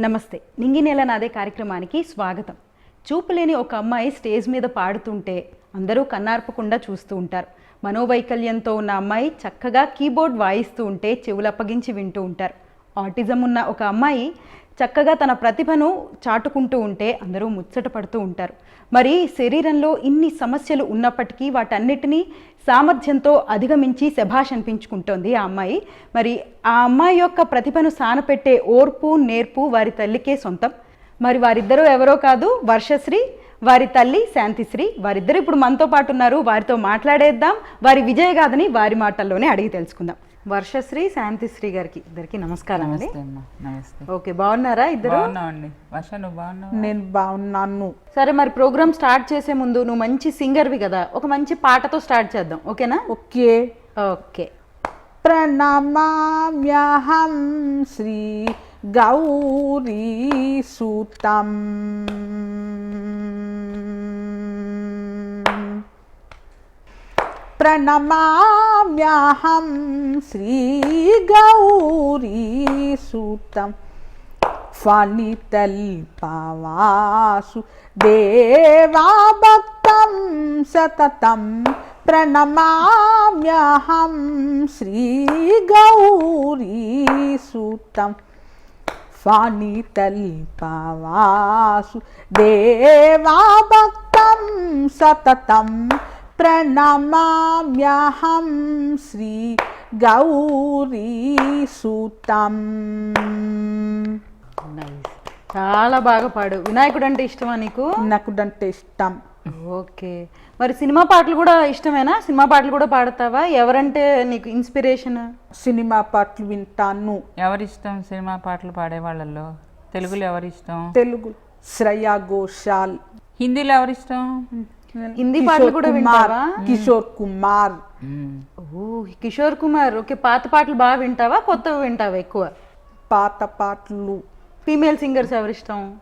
నమస్తే నింగినేల నాదే కార్యక్రమానికి స్వాగతం. చూపులేని ఒక అమ్మాయి స్టేజ్ మీద పాడుతుంటే అందరూ కన్నార్పకుండా చూస్తూ ఉంటారు. మనోవైకల్యంతో ఉన్న అమ్మాయి చక్కగా కీబోర్డ్ వాయిస్తూ ఉంటే చెవులు అప్పగించి వింటూ ఉంటారు. ఆటిజం ఉన్న ఒక అమ్మాయి చక్కగా తన ప్రతిభను చాటుకుంటూ ఉంటే అందరూ ముచ్చట పడుతూ ఉంటారు. మరి శరీరంలో ఇన్ని సమస్యలు ఉన్నప్పటికీ వాటన్నిటినీ సామర్థ్యంతో అధిగమించి శభాష్ అనిపించుకుంటోంది ఆ అమ్మాయి. మరి ఆ అమ్మాయి యొక్క ప్రతిభను సానపెట్టే ఓర్పు నేర్పు వారి తల్లికే సొంతం. మరి వారిద్దరూ ఎవరో కాదు వర్షశ్రీ వారి తల్లి శాంతిశ్రీ. వారిద్దరు ఇప్పుడు మనతో పాటు ఉన్నారు. వారితో మాట్లాడేద్దాం. వారి విజయగాథని వారి మాటల్లోనే అడిగి తెలుసుకుందాం. వర్షశ్రీ శాంతిశ్రీ గారికి ఇద్దరికి నమస్కారం అండి నమస్తే అమ్మా నమస్తే. ఓకే బాగున్నారా ఇద్దరు? బాగున్నావండి వర్ష నువ్వు బాగున్నావు? నేను బాగున్నాను. సరే మరి ప్రోగ్రామ్ స్టార్ట్ చేసే ముందు నువ్వు మంచి సింగర్వి కదా ఒక మంచి పాటతో స్టార్ట్ చేద్దాం ఓకేనా? ఓకే. ఓకే. ప్రణమామ్యహం శ్రీ గౌరీ సూతం. ప్రణమామ్యహం శ్రీ గౌరీ సూతం ఫణితల్పవాసు దేవాభక్తం సతతం ప్రణమామ్యహం శ్రీగౌరీసూతం ఫణితల్పవాసు ప్రణమామ్యహం శ్రీ గౌరీసూతం నైస్ చాలా బాగా పాడు. వినాయకుడు అంటే ఇష్టమా నీకు? నాకు అంటే ఇష్టం. ఓకే. మరి సినిమా పాటలు కూడా ఇష్టమేనా? సినిమా పాటలు కూడా పాడతావా? ఎవరంటే నీకు ఇన్స్పిరేషన్ సినిమా పాటలు వింటాను. ఎవరిష్టం సినిమా పాటలు పాడే వాళ్ళల్లో? తెలుగులో ఎవరిష్టం? తెలుగు శ్రేయా ఘోషాల్. హిందీలో ఎవరిష్టం? హిందీ పాటలు కూడా వింటావా? కిషోర్ కుమార్. ఓ కిషోర్ కుమార్. ఓకే పాత పాటలు బాగా వింటావా? కొత్తవి వింటావా ఎక్కువ? పాత పాటలు. ఫీమేల్ సింగర్స్ ఎవరిష్టం?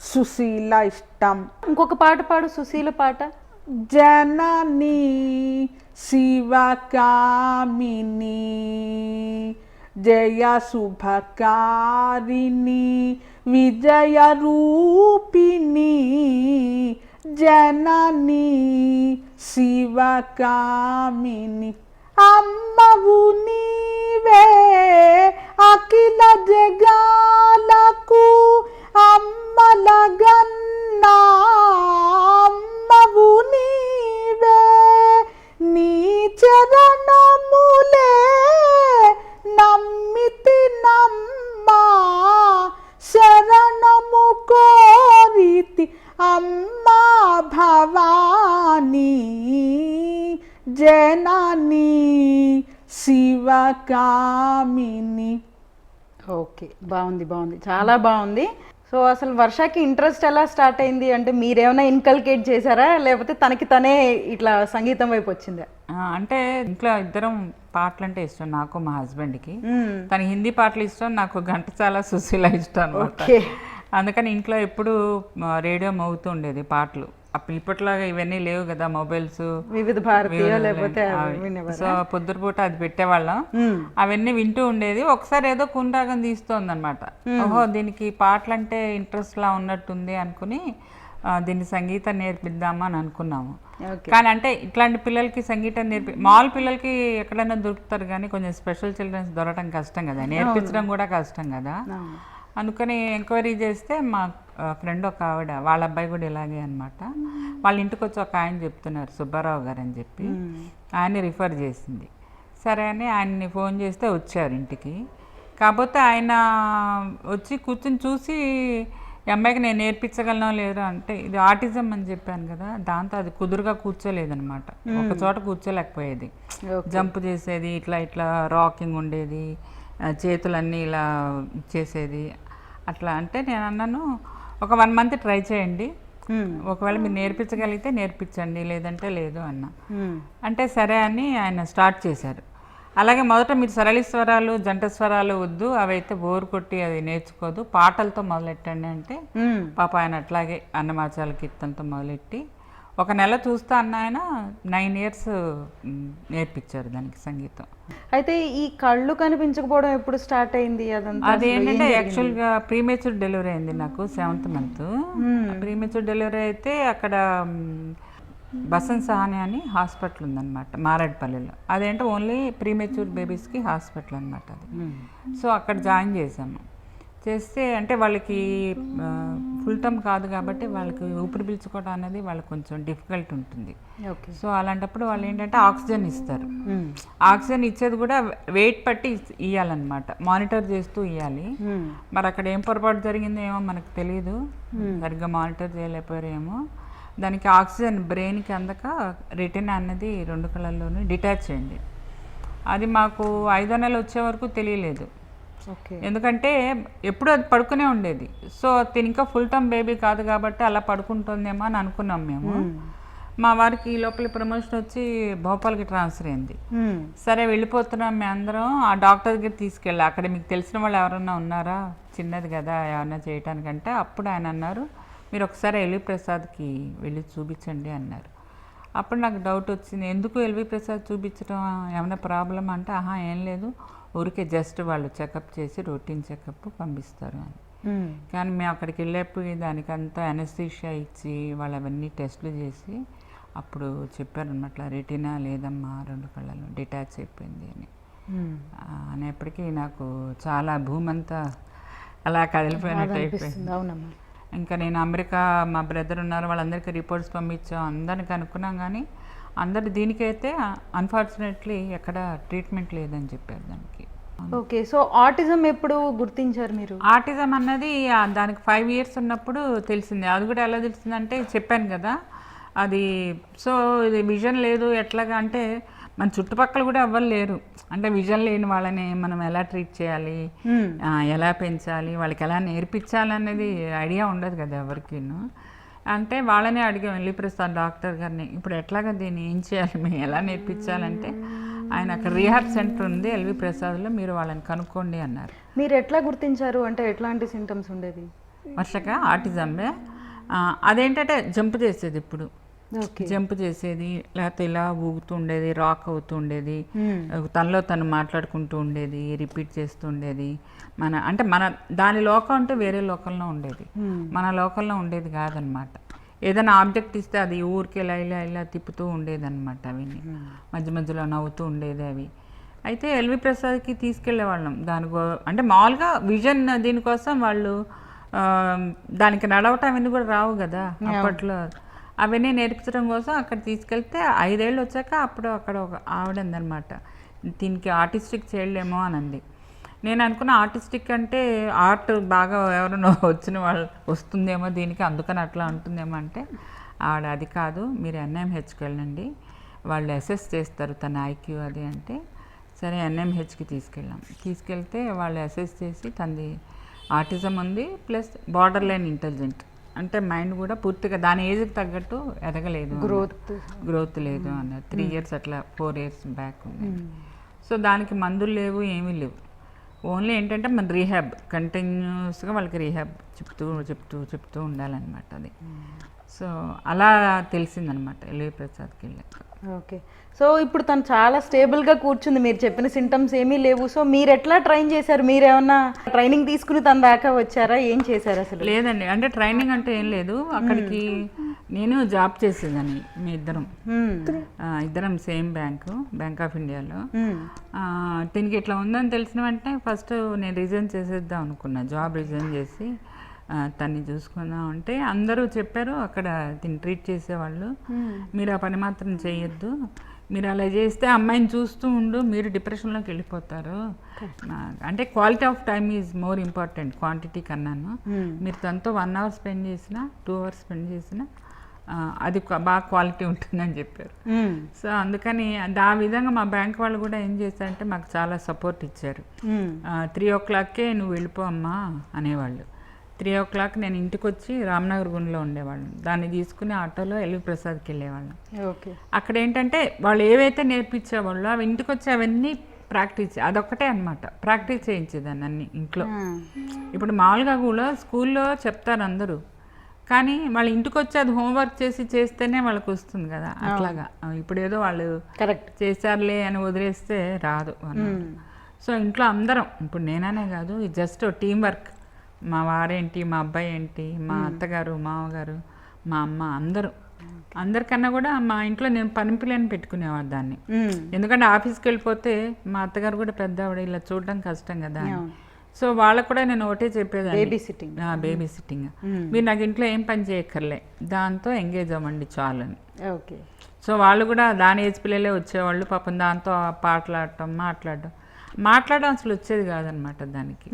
సుశీల ఇష్టం. ఇంకొక పాట పాడు సుశీల పాట. జనని శివకామిని జయ శుభకారిణి విజయ రూపిణి జనని శివకామిని. అమ్మవు నీవే అఖిల జగాలకు అమ్మలగన్నా అమ్మవు నీవే నీ చరణములే నమ్మితి నమ్మా. శరణము కోరితి అమ్మ భవానీ జననీ శివకామిని. ఓకే బాగుంది బాగుంది. చాలా బాగుంది. సో అసలు వర్షకి ఇంట్రెస్ట్ ఎలా స్టార్ట్ అయింది? అంటే మీరేమైనా ఇన్కల్కేట్ చేశారా? లేకపోతే తనకి తనే ఇట్లా సంగీతం వైపు వచ్చిందా? ఆ, అంటే ఇంట్లో ఇద్దరం పాటలు అంటే ఇష్టం నాకు మా హస్బెండ్కి. తన హిందీ పాటలు ఇష్టం నాకు ఘంటసాల సుశీల ఇష్టం అనమాట ఓకే. అందుకని ఇంట్లో ఎప్పుడు రేడియో మోగుతూ ఉండేది పాటలు. అప్పుడు ఇప్పట్లాగా ఇవన్నీ లేవు కదా మొబైల్స్ వివిధ భారతీయ లేకపోతే? సో పొద్దురపూట అది పెట్టేవాళ్ళం. అవన్నీ వింటూ ఉండేది. ఒకసారి ఏదో కుంరాగం తీస్తోంది అనమాట ఓహో దీనికి పాటలు అంటే ఇంట్రెస్ట్ లా ఉన్నట్టుంది అనుకుని దీన్ని సంగీతం నేర్పిద్దామా అని అనుకున్నాము. కానీ అంటే ఇట్లాంటి పిల్లలకి సంగీతం నేర్పి మామూలు పిల్లలకి ఎక్కడైనా దొరుకుతారు కానీ కొంచెం స్పెషల్ చిల్డ్రన్స్ దొరకడం కష్టం కదా. నేర్పించడం కూడా కష్టం కదా. అందుకని ఎంక్వైరీ చేస్తే మా ఫ్రెండ్ ఒక ఆవిడ వాళ్ళ అబ్బాయి కూడా ఇలాగే అనమాట వాళ్ళ ఇంటికి వచ్చి ఒక ఆయన చెప్తున్నారు సుబ్బారావు గారు అని చెప్పి. ఆయన్ని రిఫర్ చేసింది. సరే అని ఆయన్ని ఫోన్ చేస్తే వచ్చారు ఇంటికి. కాకపోతే ఆయన వచ్చి కూర్చుని చూసి ఈ అమ్మాయికి నేను నేర్పించగలనో లేదో అంటే ఇది ఆటిజం అని చెప్పాను కదా దాంతో అది కుదురుగా కూర్చోలేదనమాట ఒక చోట కూర్చోలేకపోయేది. జంప్ చేసేది ఇట్లా ఇట్లా రాకింగ్ ఉండేది చేతులన్నీ ఇలా చేసేది. అట్లా అంటే నేను అన్నాను ఒక వన్ మంత్ ట్రై చేయండి. ఒకవేళ మీరు నేర్పించగలిగితే నేర్పించండి లేదంటే లేదు అన్న. అంటే సరే అని ఆయన స్టార్ట్ చేశారు అలాగే మొదట మీరు సరళి స్వరాలు జంట స్వరాలు వద్దు అవైతే బోర్ కొట్టి అది నేర్చుకోదు పాటలతో మొదలెట్టండి అంటే. పాప ఆయన అట్లాగే అన్నమాచాల కీర్తనతో మొదలెట్టి ఒక నెల చూస్తా అన్న ఆయన నైన్ ఇయర్స్ నేర్పించారు దానికి సంగీతం. అయితే ఈ కళ్ళు కనిపించకపోవడం ఎప్పుడు స్టార్ట్ అయింది అదంతా? అది ఏంటంటే యాక్చువల్గా ప్రీమేచ్యూర్ డెలివరీ అయింది నాకు సెవెంత్ మంత్. ప్రీమేచ్యూర్ డెలివరీ అయితే అక్కడ మ్, బసంత్ సహాని అని హాస్పిటల్ ఉందన్నమాట మారేడుపల్లిలో. అదేంటే ఓన్లీ ప్రీమేచ్యూర్ బేబీస్కి హాస్పిటల్ అనమాట అది. సో అక్కడ జాయిన్ చేశాము. చేస్తే అంటే వాళ్ళకి ఫుల్ టర్మ్ కాదు కాబట్టి వాళ్ళకి ఊపిరి పీల్చుకోవడం అనేది వాళ్ళకి కొంచెం డిఫికల్ట్ ఉంటుంది. ఓకే. సో అలాంటప్పుడు వాళ్ళు ఏంటంటే ఆక్సిజన్ ఇస్తారు. ఆక్సిజన్ ఇచ్చేది కూడా వెయిట్ పట్టి ఇయ్యాలన్నమాట. మానిటర్ చేస్తూ ఇవ్వాలి మరి అక్కడ ఏం పొరపాటు జరిగిందో ఏమో మనకు తెలియదు సరిగ్గా మానిటర్ చేయలేకపోయారు ఏమో. దానికి ఆక్సిజన్ బ్రెయిన్కి అందక రిటర్న్ అన్నది రెండు కళ్ళల్లోనూ డిటాచ్ అయింది. అది మాకు ఐదో నెల వచ్చే వరకు తెలియలేదు. ఎందుకంటే ఎప్పుడు అది పడుకునే ఉండేది. సో తిని ఇంకా ఫుల్ టర్మ్ బేబీ కాదు కాబట్టి అలా పడుకుంటుందేమో అని అనుకున్నాం మేము. మా వారికి ఈ లోపల ప్రమోషన్ వచ్చి భోపాల్కి ట్రాన్స్ఫర్ అయింది. సరే వెళ్ళిపోతున్నాం మేము అందరం ఆ డాక్టర్ దగ్గర తీసుకెళ్ళి. అక్కడ మీకు తెలిసిన వాళ్ళు ఎవరన్నా ఉన్నారా? చిన్నది కదా ఏమన్నా చేయటానికంటే అప్పుడు ఆయన అన్నారు మీరు ఒకసారి ఎల్వి ప్రసాద్కి వెళ్ళి చూపించండి అన్నారు. అప్పుడు నాకు డౌట్ వచ్చింది. ఎందుకు ఎల్వి ప్రసాద్ చూపించడం ఏమైనా ప్రాబ్లం అంటే ఆహా ఏం లేదు. ఊరికే జస్ట్ వాళ్ళు చెకప్ చేసి రొటీన్ చెకప్ పంపిస్తారు అని. కానీ మేము అక్కడికి వెళ్ళేప్పుడు దానికంతా అనస్థీషియా ఇచ్చి వాళ్ళు అవన్నీ టెస్టులు చేసి అప్పుడు చెప్పారనమాట రెటీనా లేదమ్మా రెండు కళ్ళలో డిటాచ్ అయిపోయింది అని. అనేప్పటికీ నాకు చాలా భూమి అంతా అలా కదిలిపోయినట్టు అయిపోయింది. అవునమ్మా. ఇంకా నేను అమెరికా మా బ్రదర్ ఉన్నారు వాళ్ళందరికీ రిపోర్ట్స్ పంపించాం. అందరిని కనుక్కున్నాం కానీ అందరు దీనికైతే అన్ఫార్చునేట్లీ ఎక్కడ ట్రీట్మెంట్ లేదని చెప్పారు దానికి. ఓకే సో ఆటిజం ఎప్పుడు గుర్తించారు మీరు? ఆటిజం అన్నది దానికి ఫైవ్ ఇయర్స్ ఉన్నప్పుడు తెలిసింది. అది కూడా ఎలా తెలిసిందంటే చెప్పాను కదా అది సో ఇది విజన్ లేదు ఎట్లాగా అంటే మన చుట్టుపక్కల కూడా ఎవ్వరు లేరు. అంటే విజన్ లేని వాళ్ళని మనం ఎలా ట్రీట్ చేయాలి? ఎలా పెంచాలి? వాళ్ళకి ఎలా నేర్పించాలి అనేది ఐడియా ఉండదు కదా ఎవరికిను. అంటే వాళ్ళనే అడిగాం వెళ్ళి ప్రసాద్ డాక్టర్ గారిని ఇప్పుడు ఎట్లాగా దీన్ని ఏం చేయాలి? మేము ఎలా నేర్పించాలంటే? ఆయన అక్కడ రీహాబ్ సెంటర్ ఉంది ఎల్వి ప్రసాద్లో మీరు వాళ్ళని కనుక్కోండి అన్నారు. మీరు ఎట్లా గుర్తించారు? అంటే ఎట్లాంటి సింటమ్స్ ఉండేది? వర్షక ఆటిజంబే. అదేంటంటే జంప్ చేసేది ఇప్పుడు. జంప్ చేసేది లేకపోతే ఇలా ఊగుతూ ఉండేది రాక్ అవుతూ ఉండేది తనలో తను మాట్లాడుకుంటూ ఉండేది రిపీట్ చేస్తూ ఉండేది మన అంటే మన దాని లోకం అంటే వేరే లోకంలో ఉండేది. మన లోకంలో ఉండేది కాదనమాట. ఏదైనా ఆబ్జెక్ట్ ఇస్తే అది ఊరికి ఇలా ఇలా ఇలా తిప్పుతూ ఉండేది అనమాట అవన్నీ మధ్య మధ్యలో నవ్వుతూ ఉండేది అవి. అయితే ఎల్వి ప్రసాద్కి తీసుకెళ్ళేవాళ్ళం దాని అంటే మామూలుగా విజన్ దీనికోసం వాళ్ళు దానికి నడవటం అవన్నీ కూడా రావు కదా అప్పట్లో. అవన్నీ నేర్పించడం కోసం అక్కడ తీసుకెళ్తే ఐదేళ్ళు వచ్చాక అప్పుడు అక్కడ ఒక ఆవిడ ఉందన్నమాట. దీనికి ఆర్టిస్టిక్ చేయలేమో అని అంది. నేను అనుకున్న ఆర్టిస్టిక్ అంటే ఆర్ట్ బాగా ఎవరైనా వచ్చిన వాళ్ళు వస్తుందేమో దీనికి అందుకని అట్లా అంటుందేమో అంటే ఆవిడ అది కాదు మీరు ఎన్ఎంహెచ్కి వెళ్ళండి. వాళ్ళు అసెస్ చేస్తారు తన ఐక్యూ అది అంటే సరే ఎన్ఎంహెచ్కి తీసుకెళ్ళాం. తీసుకెళ్తే వాళ్ళు అసెస్ చేసి తనది ఆటిజం ఉంది ప్లస్ బార్డర్ లైన్ ఇంటెలిజెంట్. అంటే మైండ్ కూడా పూర్తిగా దాని ఏజ్కి తగ్గట్టు ఎదగలేదు గ్రోత్ గ్రోత్ లేదు అన్నారు త్రీ ఇయర్స్ అట్లా ఫోర్ ఇయర్స్ బ్యాక్ ఉంది. సో దానికి మందులు లేవు ఏమీ లేవు. ఓన్లీ ఏంటంటే మన రీహాబ్ కంటిన్యూస్గా వాళ్ళకి రీహాబ్ చెప్తూ చెప్తూ చెప్తూ ఉండాలన్నమాట అది. సో అలా తెలిసిందనమాట ఎల్వి ప్రసాద్కి వెళ్ళాక ఓకే. సో ఇప్పుడు తను చాలా స్టేబుల్గా కూర్చుంది. మీరు చెప్పిన సింటమ్స్ ఏమీ లేవు. సో మీరు ఎట్లా ట్రైన్ చేశారు? మీరు ఏమన్నా ట్రైనింగ్ తీసుకుని తన దాకా వచ్చారా? ఏం చేశారు అసలు? లేదండి. అంటే ట్రైనింగ్ అంటే ఏం లేదు. అక్కడికి నేను జాబ్ చేసేదాన్ని మీ ఇద్దరం. ఆ, ఇద్దరం సేమ్ బ్యాంకు బ్యాంక్ ఆఫ్ ఇండియాలో. దీనికి ఇట్లా ఉందని తెలిసిన వెంటనే ఫస్ట్ నేను రిజైన్ చేసేద్దాం అనుకున్నా. జాబ్ రిజైన్ చేసి తన్ని చూసుకుందాం అంటే అందరూ చెప్పారు అక్కడ దీన్ని ట్రీట్ చేసేవాళ్ళు. మీరు ఆ పని మాత్రం చేయొద్దు. మీరు అలా చేస్తే అమ్మాయిని చూస్తూ ఉండు మీరు డిప్రెషన్లోకి వెళ్ళిపోతారు. అంటే quality of time is more important quantity కన్నాను. మీరు తనతో వన్ అవర్ స్పెండ్ చేసినా టూ అవర్స్ స్పెండ్ చేసినా అది బాగా క్వాలిటీ ఉంటుందని చెప్పారు. మ్మ్. సో అందుకని అది ఆ విధంగా మా బ్యాంక్ వాళ్ళు కూడా ఏం చేశారంటే మాకు చాలా సపోర్ట్ ఇచ్చారు. త్రీ ఓ క్లాక్కే నువ్వు వెళ్ళిపో అమ్మా అనేవాళ్ళు. త్రీ ఓ క్లాక్ నేను ఇంటికి వచ్చి రామ్నగర్ గుండ్లో ఉండేవాళ్ళం. దాన్ని తీసుకుని ఆటోలో ఎల్వి ప్రసాద్కి వెళ్ళేవాళ్ళం. ఓకే. అక్కడ ఏంటంటే వాళ్ళు ఏవైతే నేర్పించేవాళ్ళు అవి ఇంటికి వచ్చి అవన్నీ ప్రాక్టీస్ అదొక్కటే అనమాట ప్రాక్టీస్ చేయించేదాన్ని అన్ని ఇంట్లో. ఇప్పుడు మామూలుగా కూడా స్కూల్లో చెప్తారు అందరూ. కానీ వాళ్ళ ఇంటికి వచ్చి అది హోంవర్క్ చేసి చేస్తేనే వాళ్ళకి వస్తుంది కదా అట్లాగా. ఇప్పుడు ఏదో వాళ్ళు కరెక్ట్. చేశారులే అని వదిలేస్తే రాదు అన్నమాట. సో ఇంట్లో అందరం ఇప్పుడు నేననే కాదు జస్ట్ టీం వర్క్ మా వారేంటి మా అబ్బాయి ఏంటి మా అత్తగారు మామగారు మా అమ్మ అందరూ. అందరికన్నా కూడా మా ఇంట్లో నేను పని పిల్లని పెట్టుకునేవాడు దాన్ని. ఎందుకంటే ఆఫీస్కి వెళ్ళిపోతే మా అత్తగారు కూడా పెద్ద ఆవిడ ఇలా చూడడం కష్టం కదా. సో వాళ్ళకు కూడా నేను ఒకటే చెప్పేదాన్ని. బేబీ సిట్టింగ్ బేబీ సిట్టింగ్ మీరు నాకు ఇంట్లో ఏం పని చేయక్కర్లే దాంతో ఎంగేజ్ అవ్వండి చాలు అని ఓకే. సో వాళ్ళు కూడా దాని ఏజ్ పిల్లలే వచ్చేవాళ్ళు పాపం దాంతో పాటలాడటం మాట్లాడటం. మాట్లాడడం అసలు వచ్చేది కాదనమాట దానికి.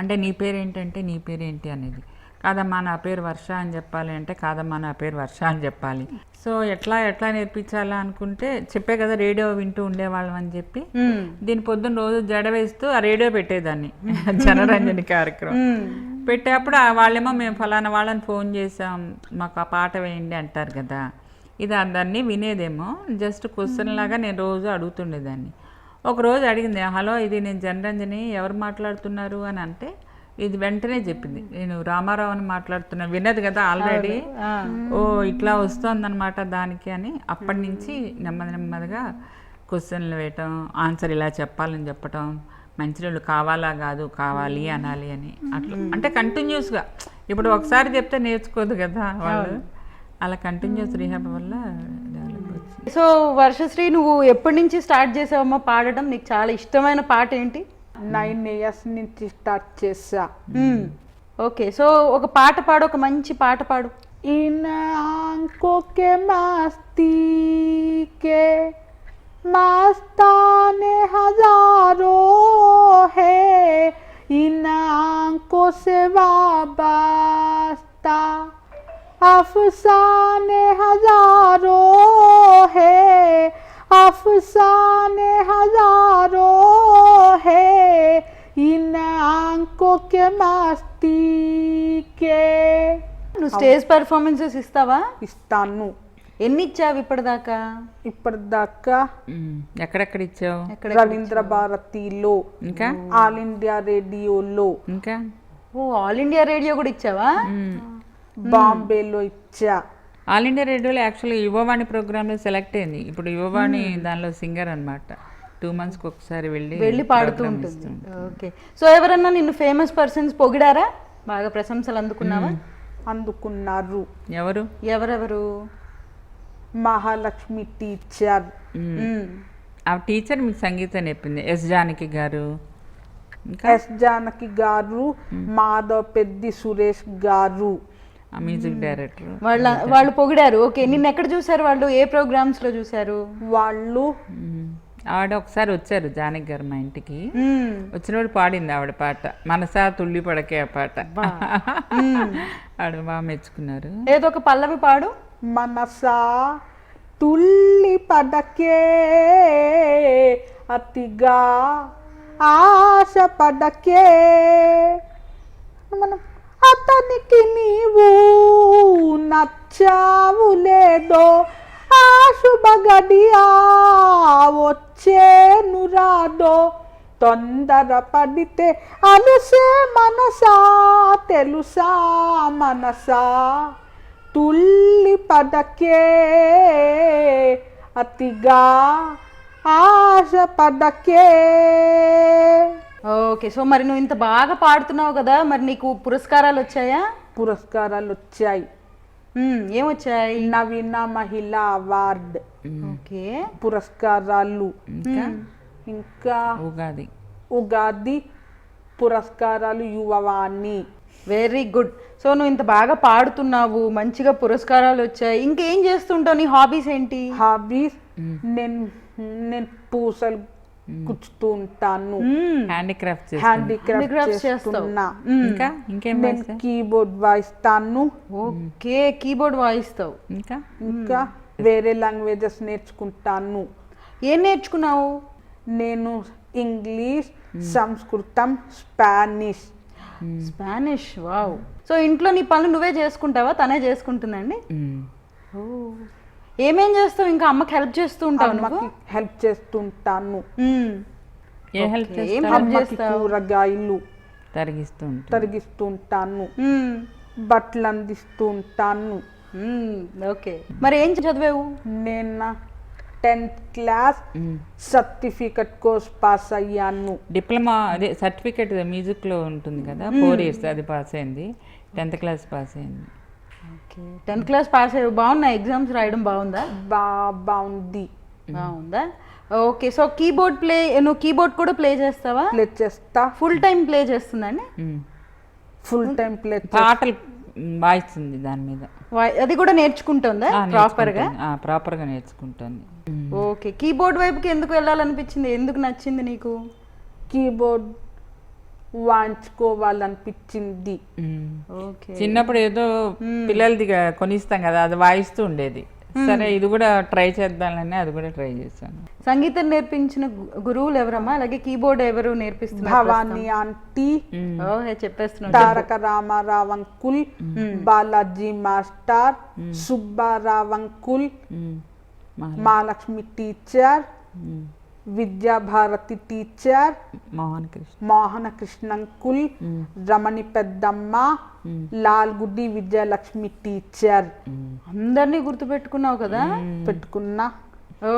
అంటే నీ పేరు ఏంటంటే నీ పేరు ఏంటి అనేది. కాదమ్మా నా పేరు వర్ష అని చెప్పాలి అంటే కాదమ్మా నా పేరు వర్ష అని చెప్పాలి. సో ఎట్లా ఎట్లా నేర్పించాలా అనుకుంటే చెప్పే కదా రేడియో వింటూ ఉండేవాళ్ళం అని చెప్పి. దీని పొద్దున్న రోజు జడ వేస్తూ ఆ రేడియో పెట్టేదాన్ని. జనరంజని కార్యక్రమం. పెట్టేప్పుడు ఆ వాళ్ళేమో మేము ఫలానా వాళ్ళని ఫోన్ చేసాం మాకు ఆ పాట వేయండి అంటారు కదా. ఇది దాన్ని వినేదేమో జస్ట్ క్వశ్చన్ లాగా నేను రోజు అడుగుతుండేదాన్ని. ఒక రోజు అడిగింది హలో ఇది నేను జనరంజని ఎవరు మాట్లాడుతున్నారు? అని అంటే ఇది వెంటనే చెప్పింది. నేను రామారావు అని మాట్లాడుతున్నా విన్నది కదా ఆల్రెడీ. ఓ ఇట్లా వస్తుందన్నమాట దానికి అని అప్పటి నుంచి నెమ్మది నెమ్మదిగా క్వశ్చన్లు వేయటం ఆన్సర్ ఇలా చెప్పాలని చెప్పటం మంచినీళ్ళు కావాలా కాదు కావాలి అనాలి అని అట్లా. అంటే కంటిన్యూస్గా. ఇప్పుడు ఒకసారి చెప్తే నేర్చుకోదు కదా వాళ్ళు. అలా కంటిన్యూస్ రీహాబ్ వల్ల సో వర్షశ్రీ నువ్వు ఎప్పటి నుంచి స్టార్ట్ చేసావమ్మా పాడడం నీకు చాలా ఇష్టమైన పాట ఏంటి నైన్ ఇయర్స్ నుంచి స్టార్ట్ చేసా ఓకే సో ఒక పాట పాడు ఒక మంచి పాట పాడు इन आंखों के मस्ती के मस्ताने हजारों है इन आंखों से वाबस्ता अफसाने हजारों है अफसाने हजारों है इन आंखों के मस्ती के నువ్వు స్టేజ్ పర్ఫార్మెన్సెస్ ఇస్తావా ఇస్తాను ఎన్ని ఇచ్చావు ఇప్పటిదాకా ఇప్పటిదాకా మ్మ్. ఎక్కడెక్కడ ఇచ్చావు ఎక్కడ రవీంద్ర భారతిలో ఇంకా ఆల్ ఇండియా రేడియోలో ఇంకా ఓ ఆల్ ఇండియా రేడియో కూడా ఇచ్చావా బాంబేలో ఇచ్చా. ఆల్ ఇండియా రేడియోలో యాక్చువల్లీ యువవాణి ప్రోగ్రాంలో సెలెక్ట్ అయింది. ఇప్పుడు యువవాణి దానిలో సింగర్ అన్నమాట. టూ మంత్స్కి ఒకసారి వెళ్ళి వెళ్ళి పాడుతూ ఉంటుంది. ఓకే సో ఎవరన్నా నిన్ను ఫేమస్ పర్సన్స్ పొగిడారా? బాగా ప్రశంసలు అందుకున్నావా? అందుకున్నారు. ఎవరు? ఎవరెవరు? మహాలక్ష్మి టీచర్. ఆ టీచర్ మీకు సంగీతం నేర్పింది ఎస్ జానకి గారు. ఎస్ జానకి గారు మాధవ్ పెద్ది సురేష్ గారు. ఆ మ్యూజిక్ డైరెక్టర్. వాళ్ళ వాళ్ళు పొగిడారు. ఓకే నిన్ను ఎక్కడ చూసారు వాళ్ళు? ఏ ప్రోగ్రామ్స్లో చూసారు వాళ్ళు ఆవిడ ఒకసారి వచ్చారు జానకి గారు మా ఇంటికి. వచ్చినప్పుడు పాడింది ఆవిడ పాట. మనసా తుళ్ళి పడకే ఆ పాట. ఆవిడ బాగా మెచ్చుకున్నారు. ఏదో ఒక పల్లవి పాడు. మనసా తుల్లి పడకే అతిగా ఆశ పడకే. మనం అతనికి నీవు నచ్చావు లేదో ఆ శుభగడియా వచ్చేను రాదో. తొందర పడితే అలుసే మనసా తెలుసా మనసా? తుల్లి పడకే అతిగా ఆశ పడకే ఓకే సో మరి నువ్వు ఇంత బాగా పాడుతున్నావు కదా మరి నీకు పురస్కారాలు వచ్చాయా? పురస్కారాలు వచ్చాయి. ఏమొచ్చాయి నవీన మహిళా అవార్డ్. ఓకే. పురస్కారాలు. ఇంకా? ఇంకా ఉగాది. ఉగాది పురస్కారాలు యువవాణి. వెరీ గుడ్ సో నువ్వు ఇంత బాగా పాడుతున్నావు మంచిగా పురస్కారాలు వచ్చాయి. ఇంకేం చేస్తుంటావు? నీ హాబీస్ ఏంటి? హాబీస్ నేను నేను పూసలు కుచ్చుతూ ఉంటాను. Handicraft handicraft. చేస్తున్నా. ఇంకా? ఇంకేం నేను? కీబోర్డ్ వాయిస్తాను. ఓకే కీబోర్డ్ వాయిస్తావు. ఇంకా? ఇంకా వేరే లాంగ్వేజెస్ నేర్చుకుంటాను. ఏం నేర్చుకున్నావు? నేను ఇంగ్లీష్ సంస్కృతం స్పానిష్. Spanish wow. సో ఇంట్లో నీ పనులు నువ్వే చేసుకుంటావా? తనే చేసుకుంటుందండి. ఓ. ఏమేం చేస్తావు? ఇంకా అమ్మకి హెల్ప్ చేస్తూ ఉంటావు నువ్వు? హెల్ప్ చేస్తుంటాను. ఏ హెల్ప్ చేస్తావు? కూరగాయలు తరిగిస్తూ తరిగిస్తుంటాను. బట్టలు అందిస్తూ ఉంటాను ఓకే. మరి ఏం చదివావు? నేను? Tenth class certificate course pass అయ్యాను. డిప్లొమా అదే సర్టిఫికేట్ మ్యూజిక్లో ఉంటుంది కదా? ఫోర్ ఇయర్స్ అది పాస్ అయింది. టెన్త్ క్లాస్ పాస్ అయింది. టెన్త్ క్లాస్ పాస్ అయ్యి బాగున్నా ఎగ్జామ్స్ రాయడం బాగుందా? బా బాగుంది. బాగుందా? ఓకే సో కీబోర్డ్ ప్లే నువ్వు కీబోర్డ్ కూడా ప్లే చేస్తావా? ప్లే చేస్తా. ఫుల్ టైం ప్లే చేస్తుందండి. ఫుల్ టైం ప్లే పాటలు వాయిస్తుంది దాని మీద. అది కూడా నేర్చుకుంటుందా? ఆ, ప్రాపర్గా నేర్చుకుంటాను. ఆ, ప్రాపర్గా నేర్చుకుంటాను ఓకే కీబోర్డ్ వైపుకి ఎందుకు వెళ్ళాలనిపించింది? ఎందుకు నచ్చింది నీకు? కీబోర్డ్ వాయించుకోవాలనిపించింది చిన్నప్పుడు ఏదో పిల్లలది కొనిస్తాం కదా అది వాయిస్తూ ఉండేది. సరే ఇది కూడా ట్రై చేద్దామని అది కూడా ట్రై చేశాను. సంగీతం నేర్పించిన గురువులు ఎవరమ్మా? అలాగే కీబోర్డ్ ఎవరు నేర్పిస్తున్నారు భవానీ ఆంటీ ఓహే చెప్పేస్తున్నావు. Taraka Rama Rao uncle Balaji master Subba Rao uncle Mahalakshmi. Teacher. Vidyabharati teacher Mohan Krishna Mohana Krishna uncle Ramani పెద్దమ్మ లాల్గుడ్డి విజయలక్ష్మి టీచర్. అందరినీ గుర్తుపెట్టుకున్నావు కదా? పెట్టుకున్నా.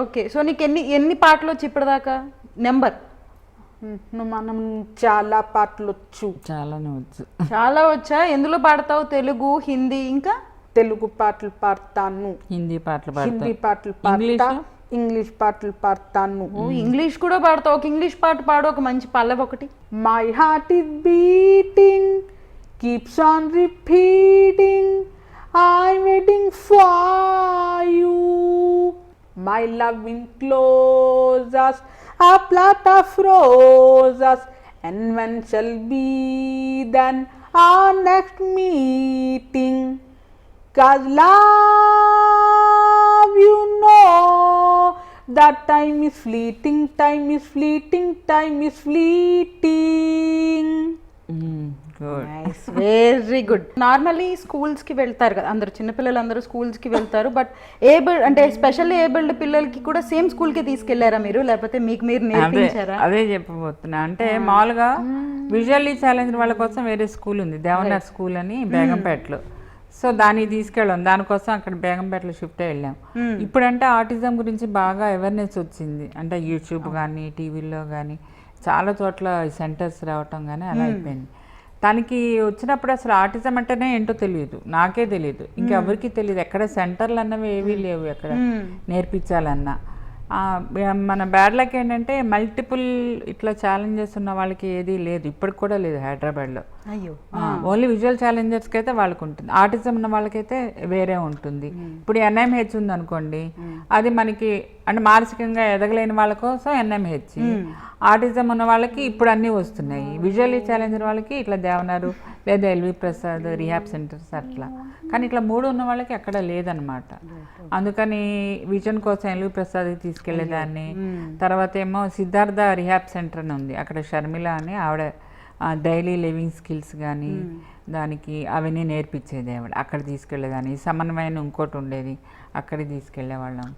ఓకే. సో నీకు ఎన్ని ఎన్ని పాటలు వచ్చి ఇప్పటిదాకా? నెంబర్? మనం చాలా పాటలు వచ్చు. చాలానే వచ్చు. చాలా వచ్చా? ఎందులో పాడతావు? తెలుగు హిందీ ఇంకా? తెలుగు పాటలు పాడతాను. హిందీ పాటలు హిందీ పాటలు పాడతా. ఇంగ్లీషు? పాటలు పాడతాను. ఇంగ్లీష్ కూడా పాడతావు. ఒక ఇంగ్లీష్ పాట పాడు ఒక మంచి పల్లవి ఒకటి. My heart is beating keeps on repeating I waiting for you my love encloses a plot of roses and when shall be then our next meeting? Cause love you know that time is fleeting time is fleeting time is fleeting. Good very good normally స్కూల్స్కి వెళ్తారు కదా అందరు చిన్నపిల్లలు అందరూ స్కూల్స్కి వెళ్తారు but abled అంటే special abled పిల్లలకి కూడా సేమ్ స్కూల్కి తీసుకెళ్ళారా మీరు? లేకపోతే మీకు మీరు నేర్పించారా? అదే చెప్పబోతున్నా. అంటే మామూలుగా విజువల్లీ ఛాలెంజ్ వాళ్ళ కోసం వేరే స్కూల్ ఉంది. దేవనాథ్ స్కూల్ అని బేగంపేటలో. సో దాన్ని తీసుకెళ్ళాం. దానికోసం అక్కడ బేగంపేటలో షిఫ్ట్ వెళ్ళాం. ఇప్పుడంటే ఆటిజం గురించి బాగా అవేర్నెస్ వచ్చింది. అంటే యూట్యూబ్ కానీ టీవీలో కానీ చాలా చోట్ల సెంటర్స్ రావటం కానీ అలా అయిపోయింది. తనకి వచ్చినప్పుడు అసలు ఆటిజం అంటేనే ఏంటో తెలియదు. నాకే తెలియదు. ఇంకెవరికి తెలియదు. ఎక్కడ సెంటర్లు అన్నవి ఏవీ లేవు ఎక్కడ నేర్పించాలన్నా. మన బ్యాడ్ లక్ ఏంటంటే మల్టిపుల్ ఇట్లా ఛాలెంజెస్ ఉన్న వాళ్ళకి ఏది లేదు. ఇప్పటికి కూడా లేదు హైదరాబాద్లో. అయ్యో. ఓన్లీ విజువల్ ఛాలెంజర్స్కి అయితే వాళ్ళకి ఉంటుంది. ఆటిజం ఉన్న వాళ్ళకైతే వేరే ఉంటుంది. ఇప్పుడు ఎన్ఎంహెచ్ ఉంది అనుకోండి అది మనకి అంటే మానసికంగా ఎదగలేని వాళ్ళ కోసం ఎన్ఎంహెచ్ ఆటిజం ఉన్న వాళ్ళకి ఇప్పుడు అన్నీ వస్తున్నాయి. విజువల్లీ ఛాలెంజర్ వాళ్ళకి ఇట్లా దేవనారు లేదా ఎల్వి ప్రసాద్ రిహాబ్ సెంటర్స్ అట్లా. కానీ ఇట్లా మూడు ఉన్న వాళ్ళకి అక్కడ లేదనమాట అందుకని విజన్ కోసం ఎల్వి ప్రసాద్కి తీసుకెళ్ళేదాన్ని తర్వాత ఏమో సిద్ధార్థ రిహాబ్ సెంటర్ అని ఉంది. అక్కడ షర్మిల అని ఆవిడ డైలీ లివింగ్ స్కిల్స్ కానీ దానికి అవన్నీ నేర్పించేది ఆవిడ. అక్కడ తీసుకెళ్ళేదాన్ని. సమన్వయం ఇంకోటి ఉండేది. అక్కడికి తీసుకెళ్ళేవాళ్ళం.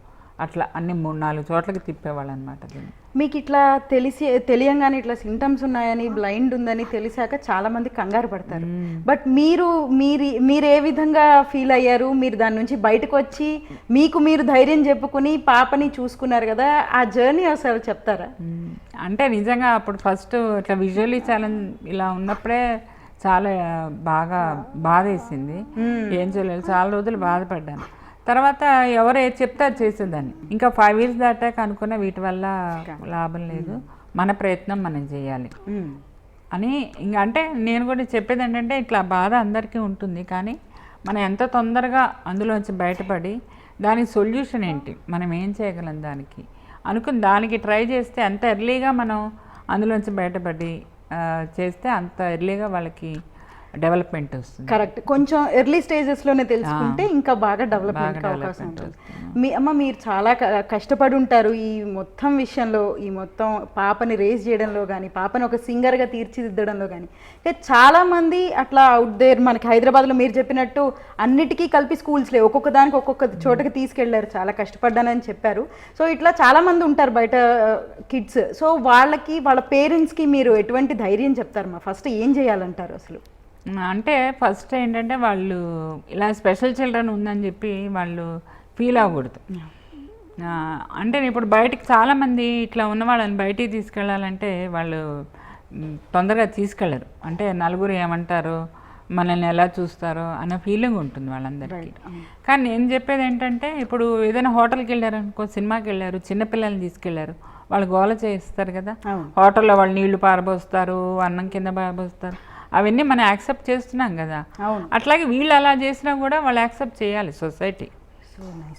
అట్లా అన్ని మూడు నాలుగు చోట్లకి తిప్పేవాళ్ళం అనమాట దీన్ని. మీకు ఇట్లా తెలిసి తెలియంగానే ఇట్లా సింటమ్స్ ఉన్నాయని బ్లైండ్ ఉందని తెలిసాక చాలా మంది కంగారు పడతారు. బట్ మీరు మీరు మీరు ఏ విధంగా ఫీల్ అయ్యారు? మీరు దాని నుంచి బయటకు వచ్చి మీకు మీరు ధైర్యం చెప్పుకుని పాపని చూసుకున్నారు కదా ఆ జర్నీ అసలు చెప్తారా. అంటే నిజంగా అప్పుడు ఫస్ట్ ఇట్లా విజువల్లీ ఛాలెంజ్ ఇలా ఉన్నప్పుడే చాలా బాగా బాధ వేసింది ఏం చేయలేదు. చాలా రోజులు బాధపడ్డాను. తర్వాత ఎవరు ఏది చెప్తే అది చేసేదాన్ని. ఇంకా ఫైవ్ ఇయర్స్ దాటాక అనుకున్న వీటి వల్ల లాభం లేదు. మన ప్రయత్నం మనం చేయాలి. అని ఇంకా అంటే నేను కూడా చెప్పేది ఏంటంటే ఇట్లా బాధ అందరికీ ఉంటుంది. కానీ మనం ఎంత తొందరగా అందులోంచి బయటపడి దానికి సొల్యూషన్ ఏంటి? మనం ఏం చేయగలం దానికి? అనుకుని దానికి ట్రై చేస్తే అంత ఎర్లీగా మనం అందులోంచి బయటపడి చేస్తే అంత ఎర్లీగా వాళ్ళకి డెవలప్మెంట్ వస్తుంది. కరెక్ట్. కొంచెం ఎర్లీ స్టేజెస్లోనే తెలుసుకుంటే ఇంకా బాగా డెవలప్మెంట్ అవకాశం ఉంటుంది. మీ అమ్మ మీరు చాలా కష్టపడి ఉంటారు ఈ మొత్తం విషయంలో ఈ మొత్తం పాపని రేస్ చేయడంలో కానీ పాపని ఒక singer గా తీర్చిదిద్దడంలో కానీ ఇంకా చాలా మంది అట్లా అవుట్ దేర్ మనకి హైదరాబాద్లో మీరు చెప్పినట్టు అన్నిటికీ కలిపి స్కూల్స్ లేవు ఒక్కొక్క దానికి ఒక్కొక్క చోటకి తీసుకెళ్ళారు. చాలా కష్టపడ్డానని చెప్పారు. సో ఇట్లా చాలా మంది ఉంటారు బయట కిడ్స్ సో వాళ్ళకి వాళ్ళ పేరెంట్స్కి మీరు ఎటువంటి ధైర్యం చెప్తారు మా ఫస్ట్ ఏం చేయాలంటారు అసలు? అంటే ఫస్ట్ ఏంటంటే వాళ్ళు ఇలా స్పెషల్ చిల్డ్రన్ ఉందని చెప్పి వాళ్ళు ఫీల్ అవ్వకూడదు. అంటే ఇప్పుడు బయటికి చాలామంది ఇట్లా ఉన్న వాళ్ళని బయటికి తీసుకెళ్ళాలంటే వాళ్ళు తొందరగా తీసుకెళ్ళరు. అంటే నలుగురు ఏమంటారు మనల్ని ఎలా చూస్తారో అన్న ఫీలింగ్ ఉంటుంది వాళ్ళందరికీ. కానీ నేను చెప్పేది ఏంటంటే ఇప్పుడు ఏదైనా హోటల్కి వెళ్ళారు అనుకో సినిమాకి వెళ్ళారు చిన్నపిల్లల్ని తీసుకెళ్ళారు వాళ్ళు గోల చేస్తారు కదా. హోటల్లో వాళ్ళు నీళ్ళు పారబోస్తారు అన్నం కింద పారబోస్తారు. అవన్నీ మనం యాక్సెప్ట్ చేస్తున్నాం కదా. అట్లాగే వీళ్ళు అలా చేసినా కూడా వాళ్ళు యాక్సెప్ట్ చేయాలి సొసైటీ.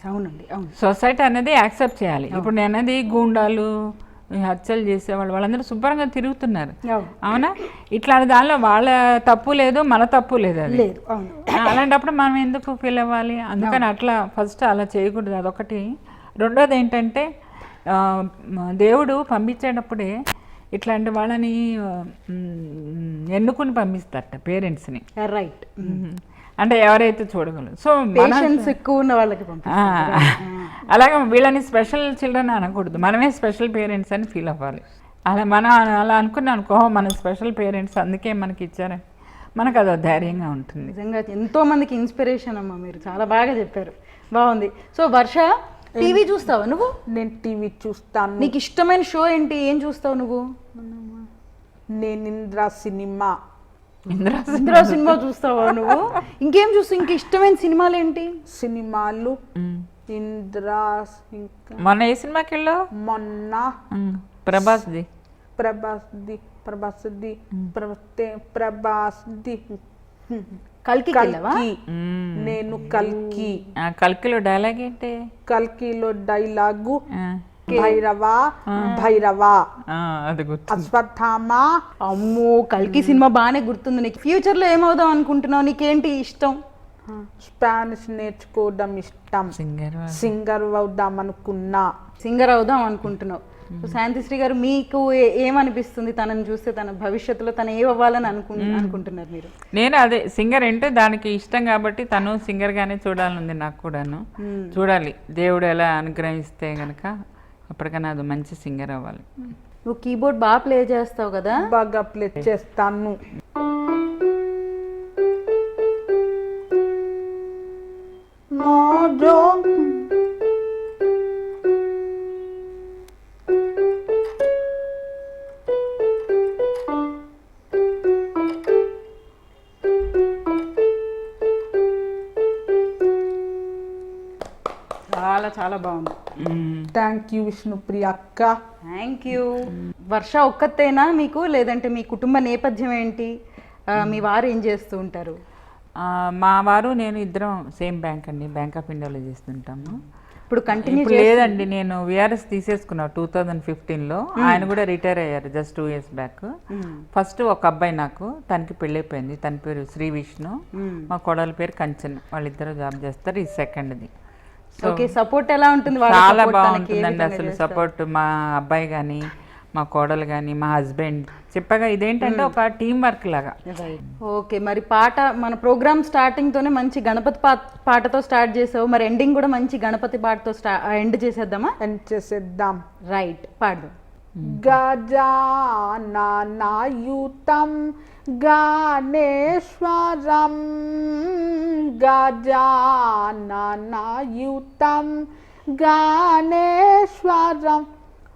అవునండి. అవును. సొసైటీ అనేది యాక్సెప్ట్ చేయాలి. ఇప్పుడు నేను అనేది గూండాలు హత్యలు చేసేవాళ్ళు వాళ్ళందరూ శుభ్రంగా తిరుగుతున్నారు. అవును. ఇట్లాంటి దానిలో వాళ్ళ తప్పు లేదు మన తప్పు లేదు అది. అలాంటప్పుడు మనం ఎందుకు ఫీల్ అవ్వాలి? అందుకని అట్లా ఫస్ట్ అలా చేయకూడదు. అదొకటి. రెండోది ఏంటంటే దేవుడు పంపించేటప్పుడే ఇట్లాంటి వాళ్ళని ఎన్నుకుని పంపిస్తారట పేరెంట్స్ని. రైట్ అంటే ఎవరైతే చూడగలరు. సో పేషెన్స్ ఎక్కువ ఉన్న వాళ్ళకి అలాగే వీళ్ళని స్పెషల్ చిల్డ్రన్ అనకూడదు. మనమే స్పెషల్ పేరెంట్స్ అని ఫీల్ అవ్వాలి. అలా మనం అలా అనుకున్నాం అనుకో మన స్పెషల్ పేరెంట్స్ అందుకే మనకి ఇచ్చారని మనకు అదో ధైర్యంగా ఉంటుంది. నిజంగా ఎంతో మందికి ఇన్స్పిరేషన్ అమ్మా మీరు. చాలా బాగా చెప్పారు. బాగుంది. సో వర్ష టీవీ చూస్తావా నువ్వు? నేను టీవీ చూస్తాను. నీకు ఇష్టమైన షో ఏంటి? ఏం చూస్తావు నువ్వు? నేను ఇంద్రా సినిమా. ఇంద్రా ఇంద్రా సినిమా చూస్తావా నువ్వు? ఇంకేం చూస్తావు ఇంక ఇష్టమైన సినిమాలు. ఏంటి సినిమాలు. ఇంద్రా ఇంకా మొన్న ఏ సినిమాకి వెళ్ళావు? మొన్న. మ్, ప్రభాస్ది. ప్రభాస్ది. ప్రభాస్ది. ప్రభతే ప్రభాస్ది. కల్కి. నేను కల్కి. ఆ, కల్కిలో డైలాగ్ ఏంటి? కల్కిలో డైలాగు భైరవ భైరవ. ఆ, అది గుర్తు అశ్వత్థామ. అమ్మో కల్కి సినిమా బాగానే గుర్తుంది నీకు. ఫ్యూచర్లో ఏమవుదాం అనుకుంటున్నావు? నీకేంటి ఇష్టం? స్పానిష్ నేర్చుకోవడం ఇష్టం. సింగర్ సింగర్ అవుదాం అనుకున్నా. సింగర్ అవుదాం అనుకుంటున్నావు. శాంతిశ్రీ గారు మీకు ఏమనిపిస్తుంది? తనని చూస్తే తన భవిష్యత్తులో తను ఏ అవ్వాలని అనుకు అనుకుంటున్నారు మీరు? నేను అదే సింగర్ అంటే దానికి ఇష్టం కాబట్టి తను సింగర్ గానే చూడాలనుంది నాకు కూడాను. చూడాలి. దేవుడు ఎలా అనుగ్రహిస్తే గనక. ఎప్పటికైనా అది మంచి సింగర్ అవ్వాలి. నువ్వు కీబోర్డ్ బాగా ప్లే చేస్తావు కదా? బాగా ప్లే చేస్తాను. చాలా చాలా బాగుంది. థ్యాంక్ యూ విష్ణుప్రియ అక్క థ్యాంక్ యూ వర్ష ఒక్కతేనా మీకు? లేదంటే మీ కుటుంబ నేపథ్యం ఏంటి? మీ వారు ఏం చేస్తూ ఉంటారు? మా వారు నేను ఇద్దరం సేమ్ బ్యాంక్ అండి. బ్యాంక్ ఆఫ్ ఇండియాలో చేస్తుంటాము. ఇప్పుడు కంటిన్యూ లేదండి నేను విఆర్ఎస్ తీసేసుకున్నా టూ థౌజండ్ ఫిఫ్టీన్లో ఆయన కూడా రిటైర్ అయ్యారు just two years back first ఒక అబ్బాయి నాకు తనకి పెళ్ళైపోయింది తన పేరు శ్రీ విష్ణు. మా కోడల పేరు కంచన్. వాళ్ళిద్దరు జాబ్ చేస్తారు ఈ సెకండ్ది ఓకే సపోర్ట్ ఎలా ఉంటుంది వాళ్ళ చాలా బాగుంటుందండి అసలు? సపోర్ట్ మా అబ్బాయి కానీ మా కోడలు కానీ మా హస్బెండ్ చెప్పగా ఇదేంటంటే ఒక టీం వర్క్ లాగా. ఓకే మరి పాట మన ప్రోగ్రామ్ స్టార్టింగ్ తోనే మంచి గణపతి పా- పాటతో స్టార్ట్ చేసావు. మరి ఎండింగ్ కూడా మంచి గణపతి పాటతో ఎండ్ చేసేద్దామా? ఎండ్ చేసేద్దాం. రైట్ పాడదాం. గజాననాయుతం గానేశ్వరం గజాననాయుతం గానేశ్వరం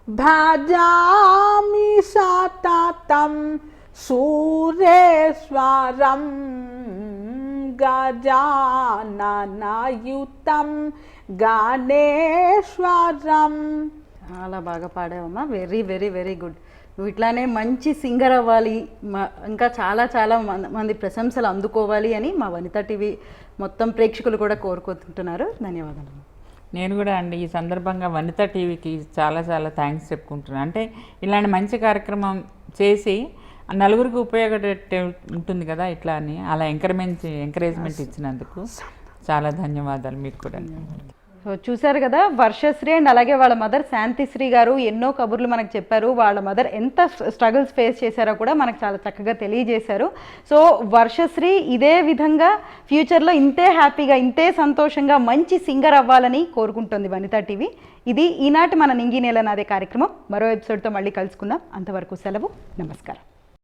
భజామి సతతం సూరేశ్వరం గజాననాయుతం గానేశ్వరం. చాలా బాగా పాడావమ్మా. వెరీ వెరీ వెరీ గుడ్ నువ్వు ఇట్లానే మంచి సింగర్ అవ్వాలి మా- ఇంకా చాలా చాలా మంది ప్రశంసలు అందుకోవాలి అని మా వనిత టీవీ మొత్తం ప్రేక్షకులు కూడా కోరుకుంటున్నారు. ధన్యవాదాలు. నేను కూడా అండి ఈ సందర్భంగా వనిత టీవీకి చాలా చాలా థ్యాంక్స్ చెప్పుకుంటున్నాను. అంటే ఇలాంటి మంచి కార్యక్రమం చేసి నలుగురికి ఉపయోగపడే ఉంటుంది కదా ఇట్లా అని అలా ఎంకరేజ్మెంట్ ఎంకరేజ్మెంట్ ఇచ్చినందుకు చాలా ధన్యవాదాలు మీకు కూడా. సో చూశారు కదా వర్షశ్రీ అండ్ అలాగే వాళ్ళ మదర్ శాంతిశ్రీ గారు ఎన్నో కబుర్లు మనకు చెప్పారు. వాళ్ళ మదర్ ఎంత స్ట్రగుల్స్ ఫేస్ చేశారో కూడా మనకు చాలా చక్కగా తెలియజేశారు. సో వర్షశ్రీ ఇదే విధంగా ఫ్యూచర్లో ఇంతే హ్యాపీగా ఇంతే సంతోషంగా మంచి సింగర్ అవ్వాలని కోరుకుంటుంది వనితా టీవీ. ఇది ఈనాటి మన నింగి నేల నాదే కార్యక్రమం. మరో ఎపిసోడ్తో మళ్ళీ కలుసుకుందాం. అంతవరకు సెలవు. నమస్కారం.